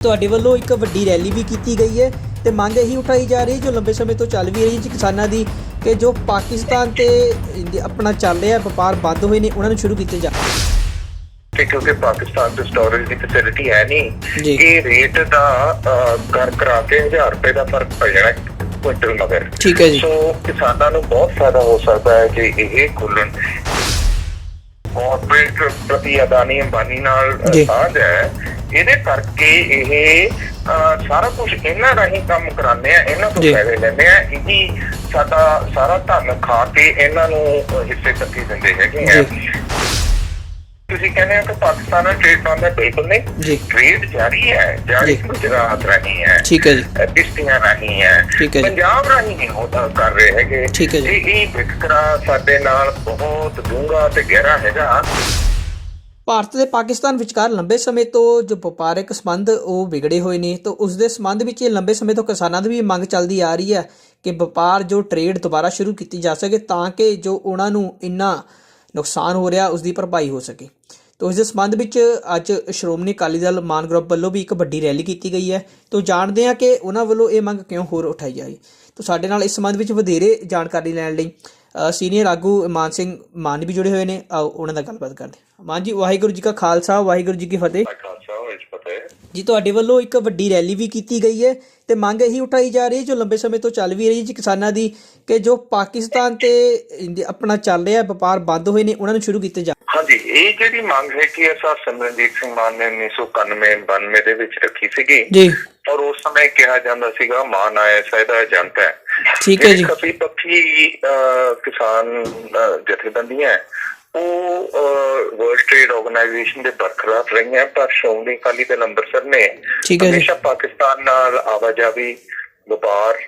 ਤੁਹਾਡੇ ਵੱਲੋਂ ਇੱਕ ਵੱਡੀ ਰੈਲੀ ਵੀ ਕੀਤੀ ਗਈ ਹੈ ਤੇ ਮੰਗ ਇਹੀ ਉਠਾਈ ਜਾ ਰਹੀ ਹੈ ਜੋ ਲੰਬੇ ਸਮੇਂ ਤੋਂ ਚੱਲ ਵੀ ਰਹੀ ਹੈ ਕਿਸਾਨਾਂ ਦੀ ਕਿ ਜੋ ਪਾਕਿਸਤਾਨ ਤੇ ਆਪਣਾ ਚੱਲ ਰਿਹਾ ਵਪਾਰ ਬੰਦ ਹੋਏ ਨੇ ਉਹਨਾਂ ਨੂੰ ਸ਼ੁਰੂ ਕੀਤੇ ਜਾ ਕਿਉਂਕਿ ਪਾਕਿਸਤਾਨ ਤੋਂ ਸਟੋਰੇਜ ਦੀ ਫੈਸਿਲਿਟੀ ਹੈ। ਨਹੀਂ ਇਹ ਰੇਟ ਦਾ ਕਰ ਕਰਾ ਕੇ 1000 ਰੁਪਏ ਦਾ ਫ਼ਰਕ ਪੈ ਜਾਣਾ ਕੁਇੰਟਲ ਮਗਰ। ਠੀਕ ਹੈ ਜੀ। ਸੋ ਕਿਸਾਨਾਂ ਨੂੰ ਬਹੁਤ ਫਾਇਦਾ ਹੋ ਸਕਦਾ ਹੈ ਜੇ ਇਹ ਖੁੱਲਣ ਕਾਰਪੋਰੇਟ ਪ੍ਰਤੀ ਅਦਾਨੀ ਅੰਬਾਨੀ ਨਾਲ ਜੀ। ਸਾਂਝ ਹੈ ਇਹਦੇ ਕਰਕੇ ਇਹ ਅਹ, ਸਾਰਾ ਕੁਝ ਇਹਨਾਂ ਰਾਹੀਂ ਕੰਮ ਕਰਾਉਂਦੇ ਆ ਇਹਨਾਂ ਤੋਂ ਜੀ। ਪੈਸੇ ਲੈਂਦੇ ਆ ਇਹੀ ਸਾਡਾ ਸਾਰਾ ਧਨ ਖਾ ਕੇ ਇਹਨਾਂ ਨੂੰ ਅਹ, ਹਿੱਸੇ ਤੱਕੀ ਦਿੰਦੇ ਹੈਗੇ ਆ ਜੀ। ਤੁਸੀਂ ਕਹਿੰਦੇ ਹੋ ਕਿ ਪਾਕਿਸਤਾਨ ਨਾਲ ਟ੍ਰੇਡ ਬੰਦ ਹੈ ਬਿਲਕੁਲ ਨਹੀਂ ਜੀ ਟ੍ਰੇਡ ਜਾਰੀ ਹੈ ਜਾਰੀ। ਗੁਜਰਾਤ ਰਾਹੀਂ ਹੈ ਠੀਕ ਹੈ ਜੀ ਕਿਸ਼ਤੀਆਂ ਰਾਹੀਂ ਹੈ ਠੀਕ ਹੈ ਜੀ। ਪੰਜਾਬ ਰਾਹੀਂ ਨਹੀਂ ਹੋਦਾ ਕਰ ਰਹੇ ਹੈਗੇ ਠੀਕ ਹੈ ਜੀ। ਇਹ ਇਹ ਵਿਤਕਰਾ ਸਾਡੇ ਨਾਲ ਬਹੁਤ ਡੂੰਘਾ ਤੇ ਗਹਿਰਾ ਹੈਗਾ ਭਾਰਤ ਤੇ ਪਾਕਿਸਤਾਨ ਵਿਚਕਾਰ ਲੰਬੇ ਸਮੇਂ ਤੋਂ ਜੋ ਵਪਾਰਕ ਸੰਬੰਧ ਉਹ ਵਿਗੜੇ ਹੋਏ ਨੇ ਤਾਂ ਉਸ ਦੇ ਸੰਬੰਧ ਵਿੱਚ ਇਹ ਲੰਬੇ ਸਮੇਂ ਤੋਂ ਕਿਸਾਨਾਂ ਦੀ ਵੀ ਮੰਗ ਚੱਲਦੀ ਆ ਰਹੀ ਹੈ ਕਿ ਵਪਾਰ ਜੋ ਟ੍ਰੇਡ ਦੁਬਾਰਾ ਸ਼ੁਰੂ ਕੀਤੀ ਜਾ ਸਕੇ ਤਾਂ ਕਿ ਜੋ ਉਹਨਾਂ ਨੂੰ ਇੰਨਾ ਨੁਕਸਾਨ ਹੋ ਰਿਹਾ ਉਸ ਦੀ ਭਰਪਾਈ ਹੋ ਸਕੇ। ਤਾਂ ਇਸ ਦੇ ਸੰਬੰਧ ਵਿੱਚ ਅੱਜ ਸ਼੍ਰੋਮਣੀ ਅਕਾਲੀ ਦਲ ਮਾਨ ਗਰੁੱਪ ਵੱਲੋਂ ਵੀ ਇੱਕ ਵੱਡੀ ਰੈਲੀ ਕੀਤੀ ਗਈ ਹੈ। ਤਾਂ ਜਾਣਦੇ ਹਾਂ ਕਿ ਉਹਨਾਂ ਵੱਲੋਂ ਇਹ ਮੰਗ ਕਿਉਂ ਹੋਰ ਉਠਾਈ ਜਾਈ ਤਾਂ ਸਾਡੇ ਨਾਲ ਇਸ ਸੰਬੰਧ ਵਿੱਚ ਵਧੇਰੇ ਜਾਣਕਾਰੀ ਲੈਣ ਲਈ ਸੀਨੀਅਰ ਆਗੂ ਮਾਨ ਸਿੰਘ ਮਾਨ ਵੀ ਜੁੜੇ ਹੋਏ ਨੇ। ਆਓ ਉਹਨਾਂ ਦਾ ਗੱਲਬਾਤ ਕਰਦੇ ਹਾਂ। ਮਾਨ ਜੀ, ਵਾਹਿਗੁਰੂ ਜੀ ਕਾ ਖਾਲਸਾ, ਵਾਹਿਗੁਰੂ ਜੀ ਕੀ ਫਤਿਹ। ਖਾਲਸਾ ਜੀ ਤੁਹਾਡੇ ਵੱਲੋਂ ਇੱਕ ਵੱਡੀ ਰੈਲੀ ਵੀ ਕੀਤੀ ਗਈ ਹੈ ਤੇ ਮੰਗ ਇਹੀ ਉਠਾਈ ਜਾ ਰਹੀ ਹੈ ਜੋ ਲੰਬੇ ਸਮੇਂ ਤੋਂ ਚੱਲ ਵੀ ਰਹੀ ਹੈ ਜੀ ਕਿਸਾਨਾਂ ਦੀ ਕਿ ਜੋ ਪਾਕਿਸਤਾਨ ਤੇ ਆਪਣਾ ਚੱਲ ਰਿਹਾ ਵਪਾਰ ਬੰਦ ਹੋਏ ਨੇ ਉਹਨਾਂ ਨੂੰ ਸ਼ੁਰੂ ਕੀਤੇ ਜਾ ਹਾਂਜੀ ਇਹ ਜਿਹੜੀ ਮੰਗ ਹੈ ਕਿ ਅਸਾ ਸਿਮਰਨਜੀਤ ਸਿੰਘ ਮਾਨ ਨੇ 1991 92 ਦੇ ਵਿੱਚ ਰੱਖੀ ਸੀਗੀ। ਜੀ। ਔਰ ਉਸ ਸਮੇਂ ਕਿਹਾ ਜਾਂਦਾ ਸੀਗਾ ਮਾਨ ਆਇਆ ਜਨਤ ਹੈ। ਠੀਕ ਹੈ ਜੀ। ਪੱਖੀ ਅਹ, ਕਿਸਾਨ ਅਹ, ਜਥੇਬੰਦੀਆਂ ਹੈ, ਉਹ ਵਰਲਡ ਟ੍ਰੇਡ ਆਰਗੇਨਾਈਜੇਸ਼ਨ ਦੇ ਬਰਖਲਾਫ ਰਹੀਆਂ ਪਰ ਸ਼੍ਰੋਮਣੀ ਅਕਾਲੀ ਦਲ ਅੰਮ੍ਰਿਤਸਰ ਨੇ ਹਮੇਸ਼ਾ ਪਾਕਿਸਤਾਨ ਨਾਲ ਆਵਾਜਾਈ ਵਪਾਰ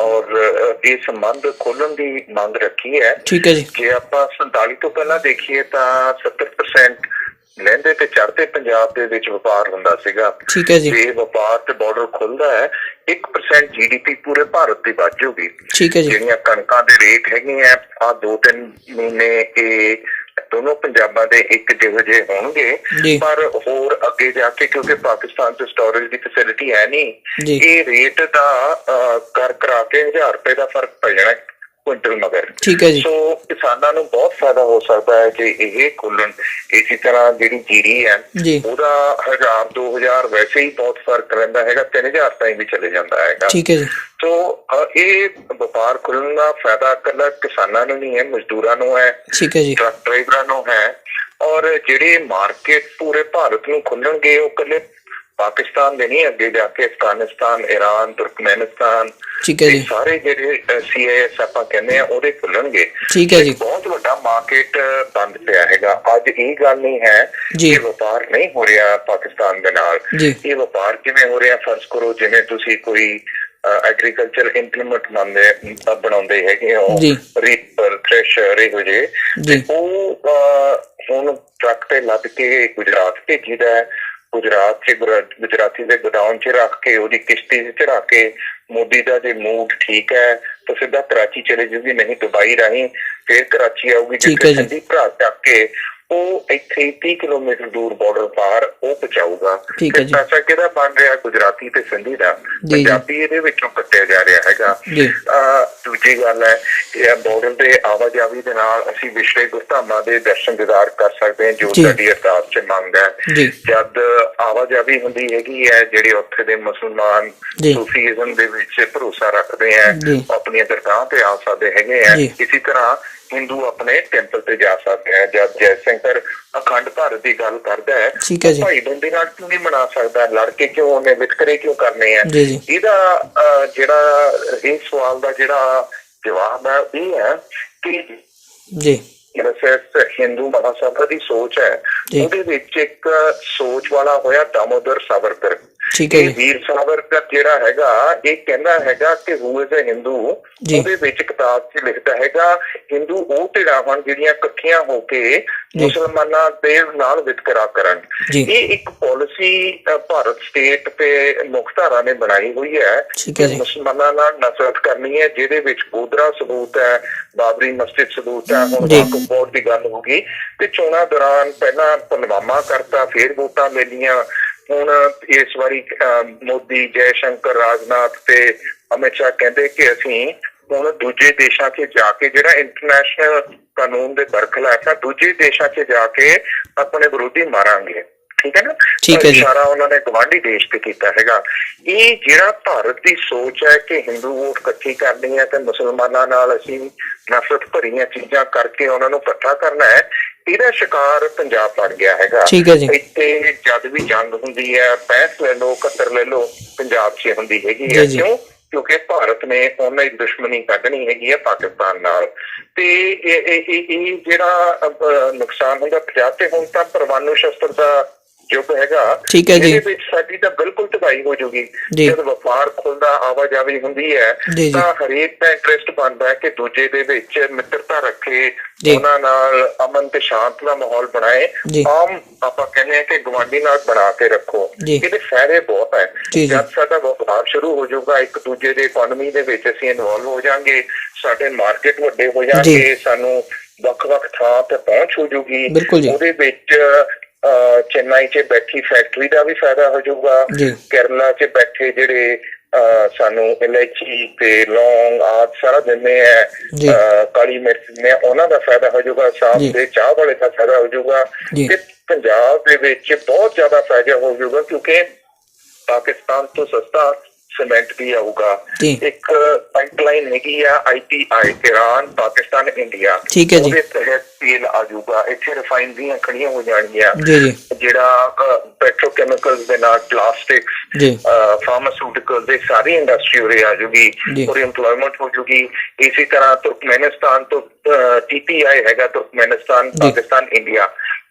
ਔਰ ਇਹ ਸੰਬੰਧ ਖੋਲਣ ਦੀ ਮੰਗ ਰੱਖੀ ਹੈ। ਠੀਕ ਹੈ ਜੀ। ਜੇ ਆਪਾਂ 47 ਤੋਂ ਪਹਿਲਾਂ ਦੇਖੀਏ ਤਾਂ 70% ਲਹਿੰਦੇ ਤੇ ਚੜ੍ਹਦੇ ਪੰਜਾਬ ਦੇ ਵਿੱਚ ਵਪਾਰ ਹੁੰਦਾ ਸੀਗਾ। ਠੀਕ ਹੈ ਜੀ। ਜੇ ਵਪਾਰ ਤੇ ਬਾਰਡਰ ਖੁੱਲਦਾ ਹੈ 1% ਜੀਡੀਪੀ ਪੂਰੇ ਭਾਰਤ ਦੀ ਵੱਧ ਜਾਊਗੀ ਠੀਕ ਹੈ ਜੀ। ਜਿਹੜੀਆਂ ਕਣਕਾਂ ਦੇ ਰੇਟ ਹੈਗੇ ਆ ਆ ਦੋ ਤਿੰਨ ਮਹੀਨੇ ਇਹ ਦੋਨੋਂ ਪੰਜਾਬਾਂ ਦੇ ਇੱਕ ਜਿਹੋ ਜਿਹੇ ਹੋਣਗੇ। ਪਰ ਹੋਰ ਅੱਗੇ ਜਾ ਕੇ ਕਿਉਂਕਿ ਪਾਕਿਸਤਾਨ ਤੋਂ ਸਟੋਰੇਜ ਦੀ ਫੈਸਿਲਿਟੀ ਹੈ ਨਹੀਂ। ਇਹ ਰੇਟ ਦਾ ਕਰ ਕਰਾ ਕੇ 1000 ਰੁਪਏ ਦਾ ਫ਼ਰਕ ਪੈ ਜਾਣਾ। ਕੁਇੰਟਲ ਮਗਰ। ਠੀਕ ਹੈ ਜੀ। ਸੋ ਕਿਸਾਨਾਂ ਨੂੰ ਬਹੁਤ ਫਾਇਦਾ ਹੋ ਸਕਦਾ ਹੈ ਜੇ ਇਹ ਖੁੱਲਣ ਇਸੇ ਤਰ੍ਹਾਂ ਜਿਹੜੀ ਜੀਰੀ ਹੈ ਉਹਦਾ 1000 2000 ਵੈਸੇ ਹੀ ਬਹੁਤ ਫ਼ਰਕ ਰਹਿੰਦਾ ਹੈਗਾ 3000 ਤਾਈਂ ਵੀ ਚਲੇ ਜਾਂਦਾ ਹੈਗਾ। ਠੀਕ ਹੈ ਜੀ। ਸੋ ਇਹ ਵਪਾਰ ਖੁੱਲਣ ਦਾ ਫਾਇਦਾ ਇਕੱਲਾ ਕਿਸਾਨਾਂ ਨੂੰ ਨਹੀਂ ਹੈ ਮਜ਼ਦੂਰਾਂ ਨੂੰ ਹੈ ਠੀਕ ਹੈ ਜੀ। ਟਰੱਕ ਡਰਾਈਵਰਾਂ ਨੂੰ ਹੈ। ਔਰ ਜਿਹੜੇ ਮਾਰਕੀਟ ਪੂਰੇ ਭਾਰਤ ਨੂੰ ਖੁੱਲਣਗੇ ਉਹ ਇਕੱਲੇ ਪਾਕਿਸਤਾਨ ਦੇ ਨਹੀਂ ਅੱਗੇ ਜਾ ਕੇ ਅਫਗਾਨਿਸਤਾਨ ਈਰਾਨ ਤੁਰਕਮੇਨਿਸਤਾਨ ਠੀਕ ਹੈ ਜੀ। ਸਾਰੇ ਜਿਹੜੇ ਸੀਆਈਐਸ ਆਪਾਂ ਕਹਿੰਦੇ ਆ ਉਹਦੇ ਖੁੱਲਣਗੇ। ਠੀਕ ਹੈ ਜੀ। ਬਹੁਤ ਵੱਡਾ ਮਾਰਕੀਟ ਬੰਦ ਪਿਆ ਹੈਗਾ। ਅੱਜ ਇਹ ਗੱਲ ਨਹੀਂ ਹੈ। ਕਿ ਵਪਾਰ ਨਹੀਂ ਹੋ ਰਿਹਾ ਪਾਕਿਸਤਾਨ ਦੇ ਨਾਲ। ਇਹ ਵਪਾਰ ਕਿਵੇਂ ਹੋ ਰਿਹਾ ਫਰਜ਼ ਕਰੋ ਜਿਵੇਂ ਤੁਸੀਂ ਕੋਈ ਐਗਰੀਕਲਚਰ ਇੰਪਲੀਮੈਂਟ ਮੰਨਦੇ ਬਣਾਉਂਦੇ ਹੈਗੇ ਹੋ ਜੀ। ਰੀਪਰ ਥ੍ਰੈਸ਼ਰ ਇਹੋ ਜਿਹੇ। ਜੀ। ਉਹ ਹੁਣ ਟਰੱਕ ਤੇ ਲੱਦ ਕੇ ਗੁਜਰਾਤ ਭੇਜੀਦਾ ਹੈ। ਗੁਜਰਾਤ ਗੁਰਾ- ਗੁਜਰਾਤੀ ਦੇ ਗੋਦਾਮ 'ਚ ਰੱਖ ਕੇ ਉਹਦੀ ਕਿਸ਼ਤੀ 'ਚ ਚੜਾ ਕੇ ਮੋਦੀ ਦਾ ਜੇ ਮੂਡ ਠੀਕ ਹੈ ਤਾਂ ਸਿੱਧਾ ਕਰਾਚੀ ਚਲੇ ਜੂਗੀ ਨਹੀਂ ਦੁਬਈ ਰਾਹੀਂ ਫਿਰ ਕਰਾਚੀ ਆਊਗੀ ਠੀਕ ਹੈ ਜੀ। ਸੰਦੀ ਭਰਾ ਚੱਕ ਕੇ ਉਹ ਇੱਥੇ ਹੀ 30 ਕਿਲੋਮੀਟਰ ਦੂਰ ਬਾਰਡਰ ਪਾਰ ਉਹ ਪਹੁੰਚਾਊਗਾ ਠੀਕ ਹੈ ਤੇ ਜੀ। ਪੈਸਾ ਕਿਹਦਾ ਬਣ ਰਿਹਾ ਗੁਜਰਾਤੀ ਤੇ ਸਿੰਧੀ ਦਾ। ਪੰਜਾਬੀ ਇਹਦੇ ਵਿੱਚੋਂ ਕੱਟਿਆ ਜਾ ਰਿਹਾ ਹੈਗਾ ਦੂਜੀ ਗੱਲ ਹੈ ਇਹ ਬਾਰਡਰ ਦੇ ਆਵਾਜਾਈ ਦੇ ਨਾਲ ਅਸੀਂ ਵਿਸ਼ਵੇ ਗੁਰਧਾਮਾਂ ਦੇ ਦਰਸ਼ਨ ਦੀਦਾਰ ਕਰ ਸਕਦੇ ਹਾਂ ਜੋ। ਸਾਡੀ ਅਰਦਾਸ ਚ ਮੰਗ ਹੈ ਜਦ ਆਵਾਜਾਈ ਹੁੰਦੀ ਹੈਗੀ ਹੈ ਜਿਹੜੇ ਉੱਥੇ ਦੇ ਮੁਸਲਮਾਨ। ਸੂਫੀਜ਼ਮ ਦੇ ਵਿੱਚ ਭਰੋਸਾ ਰੱਖਦੇ ਆ। ਆਪਣੀਆਂ ਦਰਗਾਹਾਂ ਤੇ ਆ ਸਕਦੇ ਹੈਗੇ ਆ। ਇਸੇ ਤਰ੍ਹਾਂ ਹਿੰਦੂ ਆਪਣੇ ਟੈਂਪਲ ਤੇ ਜਾ ਸਕਦੇ ਆ ਜਦ ਜੈ ਸ਼ੰਕਰ ਅਖੰਡ ਭਾਰਤ ਦੀ ਗੱਲ ਕਰਦਾ ਹੈ ਠੀਕ ਹੈ ਜੀ। ਭਾਈ ਬੰਦੀ ਨਾਲ ਕਿਉਂ ਨਹੀਂ ਮਨਾ ਸਕਦਾ? ਲੜ ਕੇ ਕਿਉਂ ਉਹਨੇ ਵਿਤਕਰੇ ਕਿਉਂ ਕਰਨੇ ਆ? ਇਹਦਾ ਜਿਹੜਾ ਇਹ ਸਵਾਲ ਦਾ ਜਿਹੜਾ ਜਵਾਬ ਹੈ ਇਹ ਹੈ ਕਿ ਜੀ। ਰਸਸ ਹਿੰਦੂ ਮਹਾਸਭਾ ਦੀ ਸੋਚ ਹੈ। ਉਹਦੇ ਵਿੱਚ ਇੱਕ ਸੋਚ ਵਾਲਾ ਹੋਇਆ ਦਾਮੋਦਰ ਸਾਵਰਕਰ। ਠੀਕ ਹੈ ਜੀ ਵੀਰ ਸਾਵਰਕਰ ਜਿਹੜਾ ਹੈਗਾ ਇਹ ਕਹਿੰਦਾ ਹੈਗਾ ਕਿ ਹੂ ਇਜ਼ ਅ ਹਿੰਦੂ। ਉਹਦੇ ਵਿੱਚ ਕਿਤਾਬ 'ਚ ਲਿਖਦਾ ਹੈਗਾ ਹਿੰਦੂ ਉਹ ਧਿਰਾਂ ਹਨ ਜਿਹੜੀਆਂ ਇਕੱਠੀਆਂ ਹੋ ਕੇ ਮੁਸਲਮਾਨਾਂ ਦੇ ਨਾਲ ਵਿਤਕਰਾ ਕਰਨ। ਇਹ ਇੱਕ ਪਾਲਿਸੀ ਭਾਰਤ ਸਟੇਟ ਤੇ ਮੁਖਤਾਰਾ ਨੇ ਬਣਾਈ ਹੋਈ ਹੈ ਕਿ। ਮੁਸਲਮਾਨਾਂ ਨਾਲ ਨਫ਼ਰਤ ਕਰਨੀ ਹੈ ਜਿਹਦੇ ਵਿੱਚ ਗੋਦਰਾ ਸਬੂਤ ਹੈ ਬਾਬਰੀ ਮਸਜਿਦ ਸਬੂਤ ਹੈ ਹੁਣ। ਵਾਕਫ ਬੋਰਡ ਦੀ ਗੱਲ ਹੋ ਗਈ ਤੇ ਚੋਣਾਂ ਦੌਰਾਨ ਪਹਿਲਾਂ ਪੁਲਵਾਮਾ ਕਰਤਾ ਫਿਰ ਵੋਟਾਂ ਲੈ ਲੀਆਂ ਹੁਣ ਇਸ ਵਾਰੀ ਮੋਦੀ ਜੈ ਸ਼ੰਕਰ ਰਾਜਨਾਥ ਤੇ ਅਮਿਤ ਸ਼ਾਹ ਕਹਿੰਦੇ ਕਿ ਅਸੀਂ ਹੁਣ ਦੂਜੇ ਦੇਸ਼ਾਂ 'ਚ ਜਾ ਕੇ ਜਿਹੜਾ ਇੰਟਰਨੈਸ਼ਨਲ ਕਾਨੂੰਨ ਦੇ ਬਰਖਲਾਫ ਹੈ ਦੂਜੇ ਦੇਸ਼ਾਂ 'ਚ ਜਾ ਕੇ ਆਪਣੇ ਵਿਰੋਧੀ ਮਾਰਾਂਗੇ। ਠੀਕ ਹੈ ਨਾ? ਠੀਕ ਹੈ ਜੀ। ਇਸ਼ਾਰਾ ਉਹਨਾਂ ਨੇ ਗਵਾਂਢੀ ਦੇਸ਼ ਤੇ ਕੀਤਾ ਹੈਗਾ। ਇਹ ਜਿਹੜਾ ਭਾਰਤ ਦੀ ਸੋਚ ਹੈ ਕਿ ਹਿੰਦੂ ਵੋਟ ਇਕੱਠੀ ਕਰਨੀ ਹੈ ਤੇ ਮੁਸਲਮਾਨਾਂ ਨਾਲ ਅਸੀਂ ਨਫ਼ਰਤ ਭਰੀਆਂ ਚੀਜ਼ਾਂ ਕਰਕੇ ਉਹਨਾਂ ਨੂੰ ਇਕੱਠਾ ਕਰਨਾ ਹੈ ਇਹਦਾ ਸ਼ਿਕਾਰ ਪੰਜਾਬ ਬਣ ਗਿਆ ਹੈਗਾ ਠੀਕ ਹੈ ਜੀ। ਇੱਥੇ ਜਦ ਵੀ ਜੰਗ ਹੁੰਦੀ ਹੈ 65 ਲੈ ਲਓ 71 ਲੈ ਲਓ ਪੰਜਾਬ 'ਚ ਹੁੰਦੀ ਹੈਗੀ ਹੈ। ਕਿਉਂ ਕਿਉਂਕਿ ਭਾਰਤ ਨੇ ਉਹਨਾਂ ਦੀ ਦੁਸ਼ਮਣੀ ਕੱਢਣੀ ਹੈਗੀ ਹੈ ਪਾਕਿਸਤਾਨ ਨਾਲ ਤੇ ਇਹ ਜਿਹੜਾ ਨੁਕਸਾਨ ਹੁੰਦਾ ਪੰਜਾਬ ਤੇ ਹੁਣ ਤਾਂ ਪਰਮਾਣੂ ਸ਼ਸਤਰ ਦਾ ਯੁੱਗ ਹੈਗਾ ਠੀਕ ਹੈ ਜੀ। ਇਹਦੇ ਵਿੱਚ ਸਾਡੀ ਤਾਂ ਬਿਲਕੁਲ ਤਬਾਹੀ ਹੋ ਜਾਊਗੀ ਜੀ। ਜਦ ਵਪਾਰ ਖੁੱਲਦਾ ਆਵਾਜਾਈ ਹੁੰਦੀ ਹੈ। ਤਾਂ ਹਰੇਕ ਦਾ ਇੰਟਰਸਟ ਬਣਦਾ ਹੈ ਕਿ ਦੂਜੇ ਦੇ ਵਿੱਚ ਮਿੱਤਰਤਾ ਰੱਖੇ। ਉਹਨਾਂ ਨਾਲ ਅਮਨ ਤੇ ਸ਼ਾਂਤ ਦਾ ਮਾਹੌਲ ਬਣਾਏ। ਆਮ ਆਪਾਂ ਕਹਿੰਦੇ ਕਿ ਗਵਾਂਢੀ ਨਾਲ ਬਣਾ ਕੇ ਰੱਖੋ। ਇਹਦੇ ਫਾਇਦੇ ਬਹੁਤ ਹੈ। ਜਦ ਸਾਡਾ ਵਪਾਰ ਸ਼ੁਰੂ ਹੋ ਜਾਊਗਾ ਇੱਕ ਦੂਜੇ ਦੇ ਇਕਨੋਮੀ ਦੇ ਵਿੱਚ ਅਸੀਂ ਇਨਵੋਲਵ ਹੋ ਜਾਾਂਗੇ ਸਾਡੇ ਮਾਰਕੀਟ ਵੱਡੇ ਹੋ ਜਾਣਗੇ ਸਾਨੂੰ ਵੱਖ-ਵੱਖ ਥਾਂ ਤੇ ਪਹੁੰਚ ਹੋ ਜਾਊਗੀ ਬਿਲਕੁਲ ਜੀ। ਉਹਦੇ ਵਿੱਚ ਚੇਨਈ 'ਚ ਬੈਠੀ ਫੈਕਟਰੀ ਦਾ ਵੀ ਫਾਇਦਾ ਹੋ ਜਾਊਗਾ। ਕੇਰਲਾ 'ਚ ਬੈਠੇ ਜਿਹੜੇ ਸਾਨੂੰ ਇਲਾਇਚੀ ਤੇ ਲੌਂਗ ਆਦ ਸਾਰਾ ਦਿੰਦੇ ਆ ਕਾਲੀ ਮਿਰਚ ਨੇ ਉਹਨਾਂ ਦਾ ਫਾਇਦਾ ਹੋ ਜਾਊਗਾ। ਸ਼ਾਮ ਦੇ ਚਾਹ ਵਾਲੇ ਦਾ ਫਾਇਦਾ ਹੋ ਜਾਊਗਾ। ਤੇ ਪੰਜਾਬ ਦੇ ਵਿੱਚ ਬਹੁਤ ਜ਼ਿਆਦਾ ਫਾਇਦਾ ਹੋ ਜਾਊਗਾ ਕਿਉਂਕਿ ਪਾਕਿਸਤਾਨ ਤੋਂ ਸਸਤਾ ਸੀਮੈਂਟ ਵੀ ਆਊਗਾ। ਇੱਕ ਪਾਈਪਲਾਈਨ ਹੈਗੀ ਆ ਆਈਪੀਆਈ ਇਰਾਨ ਪਾਕਿਸਤਾਨ ਇੰਡੀਆ ਠੀਕ ਹੈ ਜੀ। ਉਹਦੇ ਤਹਿਤ ਤੇਲ ਆ ਜਾਊਗਾ ਇੱਥੇ ਰਿਫਾਈਨਰੀਆਂ ਖੜੀਆਂ ਹੋ ਜਾਣਗੀਆਂ ਜਿਹੜਾ ਪੈਟਰੋਕੈਮੀਕਲਸ ਦੇ ਨਾਲ ਪਲਾਸਟਿਕਸ ਜੀ। ਫਾਰਮਾਸਿਊਟੀਕਲ ਦੇ ਸਾਰੀ ਇੰਡਸਟਰੀ ਉਰੇ ਆ ਜੂਗੀ ਜੀ। ਔਰ EMPLOYMENT ਹੋ ਜੂਗੀ ਇਸੇ ਤਰ੍ਹਾਂ ਤੁਰਕਮੇਨਿਸਤਾਨ ਤੋਂ ਟੀਪੀਆਈ ਹੈਗਾ ਤੁਰਕਮੇਨਿਸਤਾਨ। ਪਾਕਿਸਤਾਨ ਇੰਡੀਆ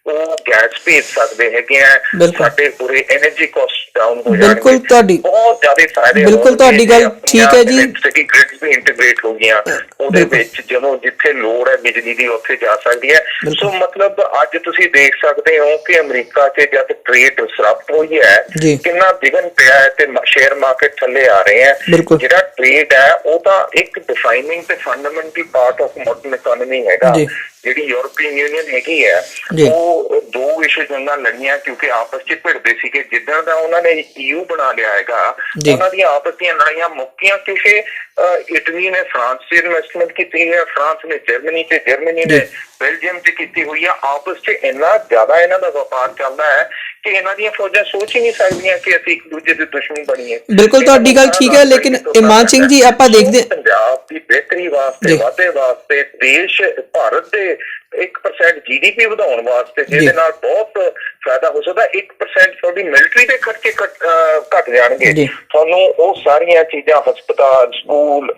ਉਹ ਗੈਸ ਭੇਜ ਸਕਦੇ ਹੈਗੇ ਆ। ਸਾਡੇ ਪੂਰੇ એનર્ਜੀ ਕੋਸਟ ਡਾਊਨ ਹੋ ਜਾਣਗੇ। ਬਿਲਕੁਲ ਤੁਹਾਡੀ ਬਹੁਤ ਜ਼ਿਆਦਾ ਫਾਇਦੇ ਬਿਲਕੁਲ ਤੁਹਾਡੀ ਗੱਲ ਠੀਕ ਹੈ ਜੀ। ਇਲੈਕਟ੍ਰਿਸਿਟੀ ਗ੍ਰਿਡਸ ਵੀ ਇੰਟੀਗ੍ਰੇਟ ਹੋ ਗਈਆਂ। ਉਹਦੇ ਵਿੱਚ ਜਦੋਂ ਜਿੱਥੇ ਲੋੜ ਹੈ ਬਿਜਲੀ ਦੀ ਉੱਥੇ ਜਾ ਸਕਦੀ ਹੈ। ਸੋ ਮਤਲਬ ਅੱਜ ਤੁਸੀਂ ਦੇਖ ਸਕਦੇ ਹੋ ਕਿ ਅਮਰੀਕਾ 'ਚ ਜਦ ਟ੍ਰੇਡ ਡਿਸਰਪਟ ਹੋਈ ਹੈ ਕਿੰਨਾ ਵਿਗਨ ਪਿਆ ਹੈ ਤੇ ਸ਼ੇਅਰ ਮਾਰਕੀਟ ਥੱਲੇ ਆ ਰਹੇ ਹੈ। ਜਿਹੜਾ ਟ੍ਰੇਡ ਹੈ ਉਹ ਤਾਂ ਇੱਕ ਡਿਫਾਈਨਿੰਗ ਤੇ fundamental part of modern economy ਹੈਗਾ। ਜਿਹੜੀ ਯੂਰਪੀਅਨ ਯੂਨੀਅਨ ਹੈਗੀ ਹੈ। ਉਹ ਦੋ ਵਿਸ਼ੇ ਜੰਗਾਂ ਲੜੀਆਂ ਕਿਉਂਕਿ ਆਪਸ 'ਚ ਭਿੜਦੇ ਸੀ ਕਿ ਜਿੱਦਾਂ ਦਾ ਉਹਨਾਂ ਨੇ EU ਬਣਾ ਲਿਆ ਹੈਗਾ। ਉਹਨਾਂ ਦੀਆਂ ਆਪਸ ਦੀਆਂ ਲੜਾਈਆਂ ਮੁੱਕੀਆਂ ਕਿਸੇ ਇਟਲੀ ਨੇ ਫਰਾਂਸ 'ਚ ਇਨਵੈਸਟਮੈਂਟ ਕੀਤੀ ਹੈ ਫਰਾਂਸ ਨੇ ਜਰਮਨੀ 'ਚ ਜਰਮਨੀ ਨੇ। ਬੈਲਜੀਅਮ 'ਚ ਕੀਤੀ ਹੋਈ ਹੈ ਆਪਸ 'ਚ ਇੰਨਾ ਜ਼ਿਆਦਾ ਇਹਨਾਂ ਦਾ ਵਪਾਰ ਚੱਲਦਾ ਹੈ ਕਿ ਇਹਨਾਂ ਦੀਆਂ ਫੌਜਾਂ ਸੋਚ ਹੀ ਨਹੀਂ ਸਕਦੀਆਂ ਕਿ ਅਸੀਂ ਇੱਕ ਦੂਜੇ ਦੇ ਦੁਸ਼ਮਣ ਬਣੀਏ ਬਿਲਕੁਲ ਤੁਹਾਡੀ ਗੱਲ ਠੀਕ ਹੈ, ਲੇਕਿਨ ਇਮਾਨ ਸਿੰਘ ਜੀ, ਆਪਾਂ ਦੇਖਦੇ- ਪੰਜਾਬ ਦੀ ਬਿਹਤਰੀ ਵਾਸਤੇ। ਵਾਧੇ ਵਾਸਤੇ ਦੇਸ਼ ਭਾਰਤ ਦੇ 1% ਜੀਡੀਪੀ ਵਧਾਉਣ ਵਾਸਤੇ ਜਿਹਦੇ। ਨਾਲ ਬਹੁਤ ਫਾਇਦਾ ਹੋ ਸਕਦਾ 1% ਤੁਹਾਡੀ ਮਿਲਟਰੀ ਦੇ ਖਰਚੇ ਘਟ- ਜਾਣਗੇ। ਤੁਹਾਨੂੰ ਉਹ ਸਾਰੀਆਂ ਚੀਜ਼ਾਂ ਹਸਪਤਾਲ ਸਕੂਲ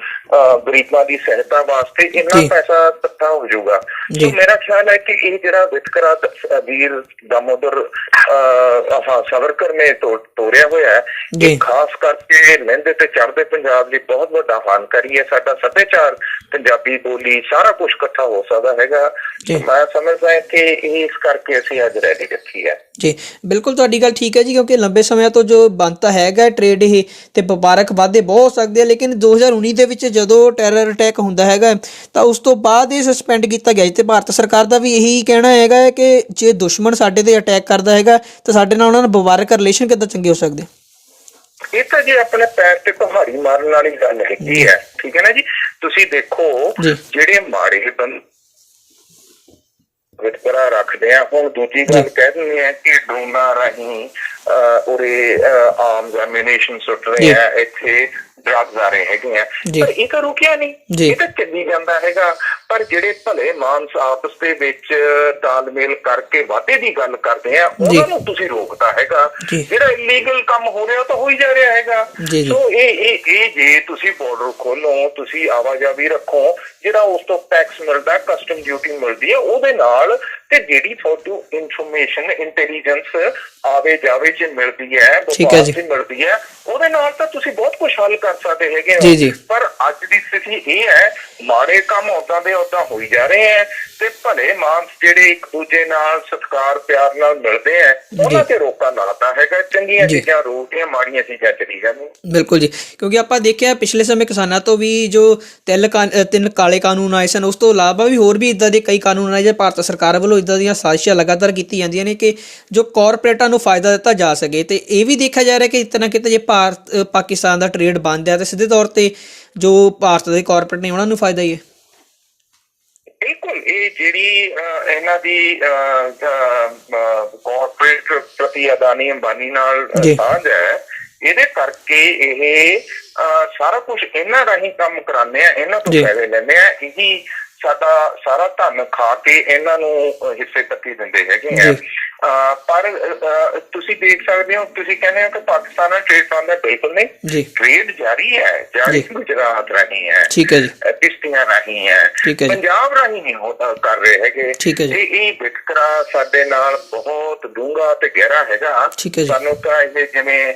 ਗਰੀਬਾਂ ਦੀ ਸਹਾਇਤਾ ਵਾਸਤੇ ਇੰਨਾ। ਪੈਸਾ ਇਕੱਠਾ ਹੋ ਜਾਊਗਾ। ਸੋ ਮੇਰਾ ਖਿਆਲ ਹੈ ਕਿ ਇਹ ਜਿਹੜਾ ਵਿਤਕਰਾ ਵੀਰ ਦਾਮੋਦਰ ਆਹ ਸਵਰਕਰ ਨੇ ਤੋੜਿਆ ਹੋਇਆ ਹੈ। ਇਹ ਖਾਸ ਕਰਕੇ ਲਹਿੰਦੇ ਤੇ ਚੜ੍ਹਦੇ ਪੰਜਾਬ ਲਈ ਬਹੁਤ ਵੱਡਾ ਹਾਨਕਾਰੀ ਹੈ ਸਾਡਾ ਸੱਭਿਆਚਾਰ ਪੰਜਾਬੀ ਬੋਲੀ ਸਾਰਾ ਕੁਝ ਇਕੱਠਾ ਹੋ ਸਕਦਾ ਹੈਗਾ। ਮੈਂ ਸਮਝਦਾ ਹਾਂ ਕਿ ਇਹ ਇਸ ਕਰਕੇ ਅਸੀਂ ਅੱਜ ਰੈਲੀ ਰੱਖੀ ਹੈ। ਜੀ ਬਿਲਕੁਲ ਤੁਹਾਡੀ ਗੱਲ ਠੀਕ ਹੈ ਜੀ ਕਿਉਂਕਿ ਲੰਬੇ ਸਮੇਂ ਤੋਂ ਜੋ ਬੰਤਾ ਹੈਗਾ ਟ੍ਰੇਡ ਇਹ ਤੇ ਵਪਾਰਕ ਵਾਧੇ ਬਹੁਤ ਹੋ ਸਕਦੇ ਆ ਲੇਕਿਨ 2019 ਦੇ ਵਿੱਚ ਜਦੋਂ ਟੈਰਰ ਅਟੈਕ ਹੁੰਦਾ ਹੈਗਾ ਤਾਂ ਉਸ ਤੋਂ ਬਾਅਦ ਇਹ ਸਸਪੈਂਡ ਕੀਤਾ ਗਿਆ ਤੇ ਭਾਰਤ ਸਰਕਾਰ ਦਾ ਵੀ ਇਹੀ ਕਹਿਣਾ ਹੈਗਾ ਕਿ ਜੇ ਦੁਸ਼ਮਣ ਸਾਡੇ ਤੇ ਅਟੈਕ ਕਰਦਾ ਹੈਗਾ ਤਾਂ ਸਾਡੇ ਨਾਲ ਉਹਨਾਂ ਨਾਲ ਵਪਾਰਕ ਰਿਲੇਸ਼ਨ ਕਿੱਦਾਂ ਚੰਗੇ ਹੋ ਸਕਦੇ? ਇਹ ਤਾਂ ਜੀ ਆਪਣੇ ਪੈਰ ਤੇ ਕੁਹਾੜੀ ਮਾਰਨ ਵਾਲੀ ਗੱਲ ਹੈਗੀ ਹੈ। ਠੀਕ ਹੈ ਨਾ ਜੀ? ਤੁਸੀਂ ਦੇਖੋ। ਜਿਹੜੇ ਮਾੜੇ ਬੰਦ ਵਿਤਕਰਾ ਰੱਖਦੇ ਆ ਹੁਣ ਦੂਜੀ ਗੱਲ। ਕਹਿ ਦਿੰਦੇ ਆ ਕਿ ਡਰੋਨਾਂ ਰਾਹੀਂ ਉਰੇ ਆਰਮਸ ਐਮੂਨੀਸ਼ਨ ਸੁੱਟ। ਰਹੇ ਆ ਇੱਥੇ ਡਰੱਗਸ ਆ ਰਹੇ ਹੈਗੇ ਆ ਜੀ। ਪਰ ਇਹ ਤਾਂ ਰੁਕਿਆ ਨਹੀਂ ਜੀ। ਇਹ ਤਾਂ ਚੱਲੀ ਜਾਂਦਾ ਹੈਗਾ ਪਰ ਜਿਹੜੇ ਭਲੇ ਮਾਨਸ ਆਪਸ ਦੇ ਵਿੱਚ ਤਾਲਮੇਲ ਕਰਕੇ ਵਾਧੇ ਦੀ ਗੱਲ ਕਰਦੇ ਆ ਜੀ। ਉਹਨਾਂ ਨੂੰ ਤੁਸੀਂ ਰੋਕਦਾ ਹੈਗਾ ਜੀ। ਜਿਹੜਾ ਇਲੀਗਲ ਕੰਮ ਹੋ ਰਿਹਾ ਤਾਂ ਹੋ ਹੀ ਜਾ ਰਿਹਾ ਹੈਗਾ ਜੀ, ਜੀ। ਸੋ ਇਹ ਇਹ ਇਹ ਜੇ ਤੁਸੀਂ ਬਾਰਡਰ ਖੋਲੋ ਤੁਸੀਂ ਆਵਾਜਾਈ ਰੱਖੋ ਜਿਹੜਾ ਉਸ ਤੋਂ ਟੈਕਸ ਮਿਲਦਾ ਕਸਟਮ ਡਿਊਟੀ ਮਿਲਦੀ ਹੈ ਉਹਦੇ ਨਾਲ ਤੇ ਜਿਹੜੀ ਤੁਹਾਨੂੰ ਇਨਫੋਰਮੇਸ਼ਨ ਇੰਟੈਲੀਜੈਂਸ ਆਵੇ ਜਾਵੇ ਚ ਮਿਲਦੀ ਹੈ ਜੀ। 'ਚ ਮਿਲਦੀ ਹੈ ਉਹਦੇ ਨਾਲ ਤਾਂ ਤੁਸੀਂ ਬਹੁਤ ਕੁਝ ਹੱਲ ਕਰ ਸਕਦੇ ਹੈਗੇ ਹੋ ਜੀ, ਜੀ। ਪਰ ਅੱਜ ਦੀ ਸਥਿਤੀ ਇਹ ਹੈ ਮਾੜੇ ਕੰਮ ਉਦਾਂ ਦੇ ਉਦਾਂ ਹੋਈ ਜਾ ਰਹੇ ਹੈ ਤੇ ਭਲੇ ਮਾਨਸ ਜਿਹੜੇ ਇੱਕ ਦੂਜੇ ਨਾਲ ਸਤਿਕਾਰ ਪਿਆਰ ਨਾਲ ਮਿਲਦੇ ਆ ਉਹਨਾਂ ਤੇ ਰੋਕਾ ਲਾਤਾ ਹੈਗਾ ਚੰਗੀਆਂ ਜੀ। ਚੀਜ਼ਾਂ ਰੋਕਦੀਆਂ ਮਾੜੀਆਂ ਚੀਜ਼ਾਂ ਚਲੀ ਜਾਂਦੀਆਂ ਬਿਲਕੁਲ ਜੀ। ਕਿਉਂਕਿ ਆਪਾਂ ਦੇਖਿਆ ਪਿਛਲੇ ਸਮੇਂ ਕਿਸਾਨਾਂ ਤੋਂ ਵੀ ਜੋ ਤਿੰਨ ਤਿੰਨ ਕਾਲੇ ਕਾਨੂੰਨ ਆਏ ਸਨ ਉਸ ਤੋਂ ਇਲਾਵਾ ਵੀ ਹੋਰ ਵੀ ਇਦਾਂ ਦੇ ਕਈ ਕਾਨੂੰਨ ਆਏ ਜੇ ਭਾਰਤ ਸਰਕਾਰ ਵੱਲੋਂ ਇਦਾਂ ਦੀਆਂ ਸਾਜ਼ਿਸ਼ਾਂ ਲਗਾਤਾਰ ਕੀਤੀਆਂ ਜਾਂਦੀਆਂ ਨੇ ਕਿ ਜੋ ਕਾਰਪੋਰੇਟਾਂ ਨੂੰ ਫਾਇਦਾ ਦਿੱਤਾ ਜਾ ਸਕੇ। ਤੇ ਇਹ ਵੀ ਦੇਖਿਆ ਜਾ ਰਿਹਾ ਕਿ ਕਿਤੇ ਨਾ ਕਿਤੇ ਜੇ ਭਾਰਤ ਅ, ਪਾਕਿਸਤਾਨ ਦਾ ਟ੍ਰੇਡ ਬੰਦ ਹੈ ਤੇ ਸਿੱਧੇ ਤੌਰ ਤੇ ਜੋ ਭਾਰਤ ਦੇ ਕਾਰਪੋਰੇਟ ਨੇ ਉਹਨਾਂ ਨੂੰ ਫਾਇਦਾ ਹੀ ਹੈ ਬਿਲਕੁਲ ਇਹ ਜਿਹੜੀ ਇਹਨਾਂ ਦੀ ਕਾਰਪੋਰੇਟ ਪ੍ਰਤੀ ਅਦਾਨੀ ਅੰਬਾਨੀ ਨਾਲ। ਸਾਂਝ ਹੈ ਇਹਦੇ ਕਰਕੇ ਇਹ ਸਾਰਾ ਕੁਝ ਇਹਨਾਂ ਰਾਹੀਂ ਕੰਮ ਕਰਾਉਂਦੇ ਆ ਇਹਨਾਂ ਤੋਂ। ਪੈਸੇ ਲੈਂਦੇ ਆ ਇਹੀ ਸਾਡਾ ਸਾਰਾ ਧਨ ਖਾ ਕੇ ਇਹਨਾਂ ਨੂੰ ਹਿੱਸੇ ਤੱਕੀ ਦਿੰਦੇ ਹੈਗੇ ਆ ਪਰ ਤੁਸੀਂ ਦੇਖ ਸਕਦੇ ਹੋ ਤੁਸੀਂ ਕਹਿੰਦੇ ਹੋ ਕਿ ਪਾਕਿਸਤਾਨ ਨਾਲ ਟ੍ਰੇਡ ਬੰਦ ਹੈ ਬਿਲਕੁਲ ਨਹੀਂ ਜੀ ਟ੍ਰੇਡ ਜਾਰੀ ਹੈ ਜਾਰੀ। ਗੁਜਰਾਤ ਰਾਹੀਂ ਹੈ ਠੀਕ ਹੈ ਜੀ ਕਿਸ਼ਤੀਆਂ ਰਾਹੀਂ ਹੈ। ਪੰਜਾਬ ਰਾਹੀਂ ਨਹੀਂ ਕਰ ਰਹੇ ਹੈਗੇ ਠੀਕ ਹੈ ਜੀ। ਇਹ ਇਹ ਵਿਤਕਰਾ ਸਾਡੇ ਨਾਲ ਬਹੁਤ ਡੂੰਘਾ ਤੇ ਗਹਿਰਾ ਹੈਗਾ। ਸਾਨੂੰ ਤਾਂ ਇਹ ਜਿਵੇਂ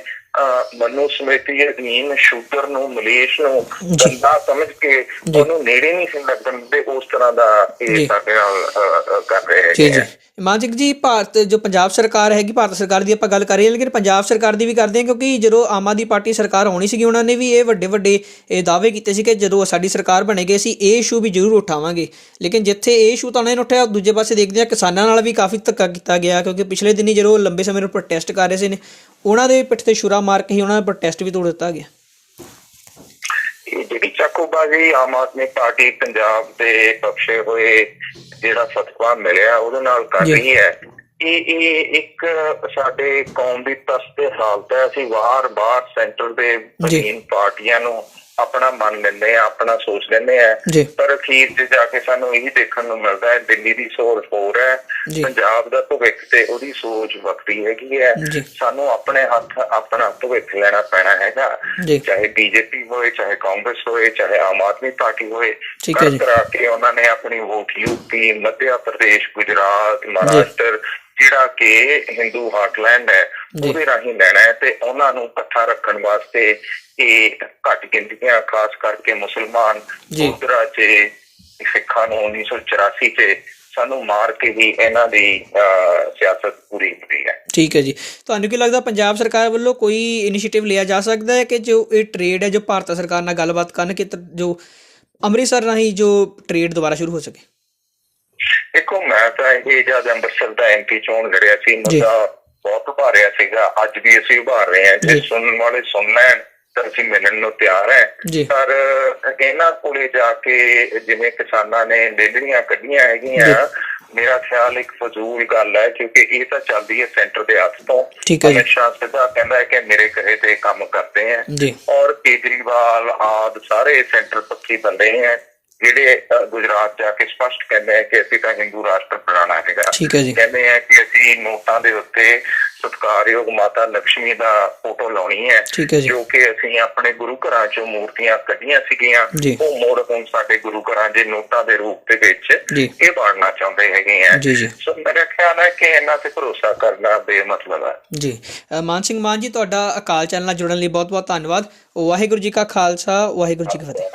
ਮਨੂ ਸਮੇਤੀ ਅਧੀਨ ਸ਼ੂਦਰ ਨੂੰ ਮਲੇਸ਼ ਨੂੰ। ਗੰਦਾ ਸਮਝ ਕੇ। ਉਹਨੂੰ ਨੇੜੇ ਨਹੀਂ ਸੀ ਲੱਗਣ ਦੇ ਉਸ ਤਰ੍ਹਾਂ ਦਾ। ਇਹ ਸਾਡੇ ਨਾਲ ਕਰ ਰਹੇ ਹੈਗੇ। ਮਾਨਸਿਕ ਜੀ, ਭਾਰਤ, ਜੋ ਪੰਜਾਬ ਸਰਕਾਰ ਹੈਗੀ, ਭਾਰਤ ਸਰਕਾਰ ਦੀ ਆਪਾਂ ਗੱਲ ਕਰ ਰਹੇ ਹਾਂ, ਲੇਕਿਨ ਪੰਜਾਬ ਸਰਕਾਰ ਦੀ ਵੀ ਕਰਦੇ ਹਾਂ, ਕਿਉਂਕਿ ਜਦੋਂ ਆਮ ਆਦਮੀ ਪਾਰਟੀ ਸਰਕਾਰ ਹੋਣੀ ਸੀਗੀ, ਉਹਨਾਂ ਨੇ ਵੀ ਇਹ ਵੱਡੇ ਵੱਡੇ, ਇਹ ਦਾਅਵੇ ਕੀਤੇ ਸੀ ਕਿ ਜਦੋਂ ਸਾਡੀ ਸਰਕਾਰ ਬਣੇਗੀ ਅਸੀਂ ਇਹ ਇਸ਼ੂ ਵੀ ਜ਼ਰੂਰ ਉਠਾਵਾਂਗੇ। ਲੇਕਿਨ ਜਿੱਥੇ ਇਹ ਇਸ਼ੂ ਤਾਂ ਉਹਨਾਂ ਨੇ ਉਠਾਇਆ ਦੂਜੇ ਪਾਸੇ ਦੇਖਦੇ ਹਾਂ, ਕਿਸਾਨਾਂ ਨਾਲ ਵੀ ਕਾਫੀ ਧੱਕਾ ਕੀਤਾ ਗਿਆ, ਕਿਉਂਕਿ ਪਿਛਲੇ ਦਿਨੀ ਜਦੋਂ ਲੰਬੇ ਸਮੇਂ ਤੋਂ ਪ੍ਰੋਟੈਸਟ ਕਰ ਰਹੇ ਸੀ ਨੇ, ਉਹਨਾਂ ਦੇ ਪਿੱਠ ਤੇ ਛੁਰਾ ਮਾਰ ਕੇ ਹੀ ਉਹਨਾਂ ਦਾ ਪ੍ਰੋਟੈਸਟ ਵੀ ਤੋੜ ਦਿੱਤਾ ਗਿਆ। ਜਿਹੜੀ ਚਾਕੂਬਾਜ਼ੀ ਆਮ ਆਦਮੀ ਪਾਰਟੀ ਪੰਜਾਬ ਦੇ ਬਖਸ਼ੇ ਹੋਏ ਜਿਹੜਾ ਫਤਵਾ ਮਿਲਿਆ ਉਹਦੇ ਨਾਲ ਕਰ। ਰਹੀ ਹੈ ਇਹ ਇਹ ਇੱਕ ਸਾਡੇ ਕੌਮ ਦੀ ਤਸਤੇ ਹਾਲਤ ਹੈ ਅਸੀਂ ਵਾਰ-ਵਾਰ ਸੈਂਟਰ ਦੇ ਜੀ। ਅਧੀਨ ਪਾਰਟੀਆਂ ਨੂੰ ਆਪਣਾ ਮੰਨ ਲੈਂਦੇ ਆ ਆਪਣਾ ਸੋਚ ਲੈਂਦੇ ਆ। ਪਰ ਅਖੀਰ 'ਚ ਜਾ ਕੇ ਸਾਨੂੰ ਇਹੀ ਦੇਖਣ ਨੂੰ ਮਿਲਦਾ ਹੈ ਦਿੱਲੀ ਦੀ ਸੋਚ ਹੋਰ ਹੈ। ਪੰਜਾਬ ਦਾ ਭਵਿੱਖ ਤੇ ਉਹਦੀ ਸੋਚ ਵੱਖਰੀ ਹੈਗੀ ਹੈ। ਸਾਨੂੰ ਆਪਣੇ ਹੱਥ ਆਪਣਾ ਭਵਿੱਖ ਲੈਣਾ ਪੈਣਾ ਹੈਗਾ ਜੀ। ਚਾਹੇ ਬੀਜੇਪੀ ਹੋਏ ਚਾਹੇ ਕਾਂਗਰਸ ਹੋਏ ਚਾਹੇ ਆਮ ਆਦਮੀ ਪਾਰਟੀ ਹੋਏ। ਕਰ ਕਰਾ ਕੇ ਉਹਨਾਂ ਨੇ ਆਪਣੀ ਵੋਟ ਯੂਪੀ ਮੱਧ ਪ੍ਰਦੇਸ਼ ਗੁਜਰਾਤ ਮਹਾਰਾਸ਼ਟਰ ਜਿਹੜਾ ਕਿ ਹਿੰਦੂ ਹਾਰਟਲੈਂਡ ਹੈ। ਉਹਦੇ ਰਾਹੀਂ ਲੈਣਾ ਹੈ ਤੇ ਉਹਨਾਂ ਨੂੰ ਇਕੱਠਾ ਰੱਖਣ ਵਾਸਤੇ ਇਹ ਘੱਟ ਗਿਣਤੀਆਂ ਖਾਸ ਕਰਕੇ ਮੁਸਲਮਾਨ। ਉਧਰਾ ਚ ਸਿੱਖਾਂ ਨੂੰ 1984 ਚ ਸਾਨੂੰ ਮਾਰ ਕੇ ਹੀ ਇਹਨਾਂ ਦੀ ਸਿਆਸਤ ਪੂਰੀ ਹੁੰਦੀ ਹੈ ਠੀਕ ਹੈ ਜੀ ਤੁਹਾਨੂੰ ਕੀ ਲੱਗਦਾ ਪੰਜਾਬ ਸਰਕਾਰ ਵੱਲੋਂ ਕੋਈ ਇਨੀਸ਼ੀਏਟਿਵ ਲਿਆ ਜਾ ਸਕਦਾ ਹੈ ਕਿ ਜੋ ਇਹ ਟ੍ਰੇਡ ਹੈ ਜੋ ਭਾਰਤ ਸਰਕਾਰ ਨਾਲ ਗੱਲਬਾਤ ਕਰਨ ਕਿ ਜੋ ਅੰਮ੍ਰਿਤਸਰ ਰਾਹੀਂ ਜੋ ਟ੍ਰੇਡ ਦੁਬਾਰਾ ਸ਼ੁਰੂ ਹੋ ਸਕੇ ਦੇਖੋ ਮੈਂ ਤਾਂ ਇਹ ਜਦ ਅੰਮ੍ਰਿਤਸਰ ਦਾ ਐਮਪੀ ਚੋਣ ਲੜਿਆ ਸੀ। ਮੁੱਦਾ ਬਹੁਤ ਉਭਾਰਿਆ ਸੀਗਾ ਅੱਜ ਵੀ ਅਸੀਂ ਉਭਾਰ ਰਹੇ ਹਾਂ ਜੇ। ਸੁਣਨ ਵਾਲੇ ਸੁਣ ਲੈਣ ਤਾਂ ਅਸੀਂ ਮਿਲਣ ਨੂੰ ਤਿਆਰ ਹੈ। ਪਰ ਇਹਨਾਂ ਕੋਲੇ ਜਾ ਕੇ ਜਿਵੇਂ ਕਿਸਾਨਾਂ ਨੇ ਡੇਲੀਆਂ ਕੱਢੀਆਂ ਹੈਗੀਆਂ। ਮੇਰਾ ਖਿਆਲ ਇੱਕ ਫਜ਼ੂਲ ਗੱਲ ਹੈ ਕਿਉਂਕਿ ਇਹ ਤਾਂ ਚੱਲਦੀ ਹੈ ਸੈਂਟਰ ਦੇ ਹੱਥ ਤੋਂ। ਅਮਿਤ ਸ਼ਾਹ ਸਿੱਧਾ ਕਹਿੰਦਾ ਹੈ ਕਿ ਮੇਰੇ ਕਹੇ ਤੇ ਕੰਮ ਕਰਤੇ ਹੈ ਔਰ ਕੇਜਰੀਵਾਲ ਆਦ ਸਾਰੇ ਸੈਂਟਰ ਪੱਖੀ ਬੰਦੇ ਹੈ ਜਿਹੜੇ ਗੁਜਰਾਤ ਜਾ ਕੇ ਸਪਸ਼ਟ ਕਹਿੰਦੇ ਆ ਕਿ ਅਸੀਂ ਤਾਂ ਹਿੰਦੂ ਰਾਸ਼ਟਰ ਬਣਾਉਣਾ ਹੈਗਾ। ਠੀਕ ਹੈ ਜੀ। ਕਹਿੰਦੇ ਆ ਕਿ ਅਸੀਂ ਨੋਟਾਂ ਦੇ ਉੱਤੇ ਸਤਿਕਾਰਯੋਗ ਮਾਤਾ ਲక్ష్ਮੀ ਦਾ ਫੋਟੋ ਲਾਉਣੀ ਹੈ ਜੀ। ਕਿ ਅਸੀਂ ਆਪਣੇ ਗੁਰੂ ਘਰਾਂ ਚੋਂ ਮੂਰਤੀਆਂ ਕੱਢੀਆਂ ਸੀਗੀਆਂ। ਉਹ ਮੋੜ ਹੁਣ ਸਾਡੇ ਗੁਰੂ ਘਰਾਂ ਦੇ ਨੋਟਾਂ ਦੇ ਰੂਪ ਦੇ ਵਿੱਚ। ਇਹ ਬਣਨਾ ਚਾਹੁੰਦੇ ਹੈਗੇ ਆ। ਸੋ ਮੇਰਾ ਖਿਆਲ ਹੈ ਕਿ ਇਹਨਾਂ ਤੇ ਭਰੋਸਾ ਕਰਨਾ ਬੇਮਤਲਬ ਹੈ। ਜੀ। ਮਾਨ ਸਿੰਘ ਮਾਨ ਜੀ ਤੁਹਾਡਾ ਅਕਾਲ ਚੈਨਲ ਨਾਲ ਜੁੜਨ ਲਈ ਬਹੁਤ ਬਹੁਤ ਧੰਨਵਾਦ। ਵਾਹਿਗੁਰੂ ਜੀ ਕਾ ਖਾਲਸਾ ਵਾਹਿਗੁਰੂ ਜੀ ਕੀ ਫਤਿਹ।